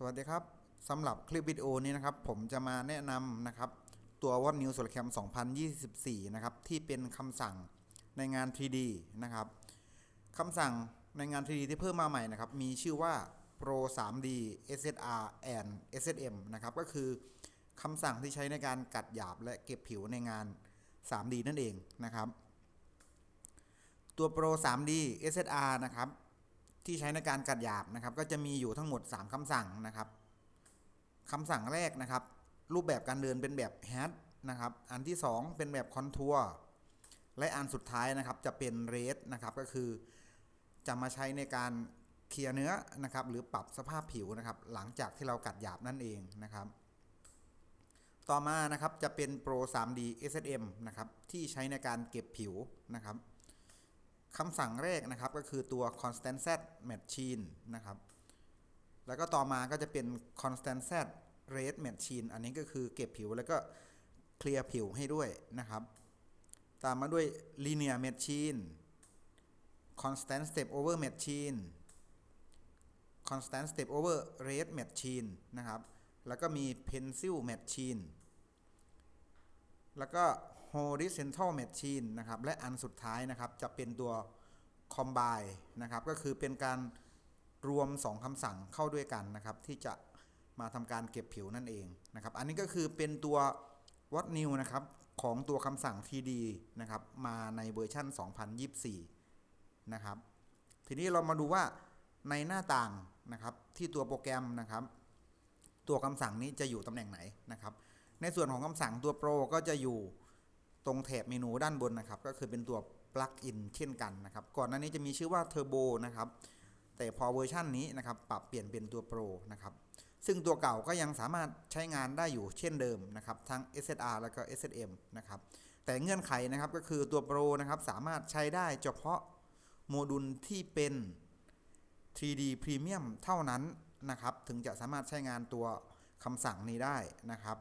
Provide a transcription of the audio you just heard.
สวัสดีครับสำหรับคลิปวิดีโอนี้นะครับ ผมจะมาแนะนำนะครับ ตัว w a t New Solar Cam 2024 นะครับ ที่เป็นคำสั่งในงาน 3D นะครับคำสั่งในงาน 3D ที่เพิ่มมาใหม่นะครับ มีชื่อว่า Pro 3D SSR and SSM นะครับ ก็คือคำสั่งที่ใช้ในการกัดหยาบและเก็บผิวในงาน 3D นั่นเองนะครับ ตัว Pro 3D SSR นะครับ ที่ใช้ในการกัดหยาบนะครับ ก็จะมีอยู่ทั้งหมด 3คำสั่งนะครับคำสั่งแรกนะครับ รูปแบบการเดินเป็นแบบ hat นะครับ อันที่ 2 เป็นแบบ contour และอันสุดท้ายนะครับจะเป็น red นะครับก็คือจะมาใช้ในการเคลียร์เนื้อนะครับ หรือปรับสภาพผิวนะครับ หลังจากที่เรากัดหยาบนั่นเองนะครับ ต่อมานะครับจะเป็น Pro 3D SSM นะครับที่ใช้ในการเก็บผิวนะครับ คำสั่งแรกนะครับก็คือตัว constant z machine นะครับ แล้วก็ต่อมาก็จะเป็น constant z rate machine อันนี้ก็คือเก็บผิวแล้วก็เคลียร์ผิวให้ด้วยนะครับ ตามมาด้วย linear machine constant step over machine constant step over rate machine นะครับ แล้วก็มี pencil machine แล้วก็ horizontal machine นะครับ และอันสุดท้ายนะครับ จะเป็นตัว combine นะครับ ก็คือเป็นการรวม 2คำสั่งเข้าด้วยกันนะครับ ที่จะมาทำการเก็บผิวนั่นเองนะครับ อันนี้ก็คือเป็นตัว what new นะครับ ของตัวคำสั่ง TD นะครับ มาในเวอร์ชัน2024 นะครับ ทีนี้เรามาดูว่าในหน้าต่างนะครับ ที่ตัวโปรแกรมนะครับ ตัวคำสั่งนี้จะอยู่ตำแหน่งไหนนะครับ ในส่วนของคำสั่งตัว Pro ก็จะอยู่ ตรงแถบเมนูด้านบนนะครับ ก็คือเป็นตัว plug-in เช่นกันนะครับ ก่อนหน้านี้จะมีชื่อว่า Turbo นะครับ แต่พอเวอร์ชันนี้นะครับ ปรับเปลี่ยนเป็นตัว Pro นะครับ ซึ่งตัวเก่าก็ยังสามารถใช้งานได้อยู่เช่นเดิมนะครับ ทั้ง SSR แล้วก็ SSM นะครับ แต่เงื่อนไขนะครับก็คือตัว Pro นะครับสามารถใช้ได้เฉพาะโมดูลที่เป็น 3D Premium เท่านั้นนะครับ ถึงจะสามารถใช้งานตัวคำสั่งนี้ได้นะครับ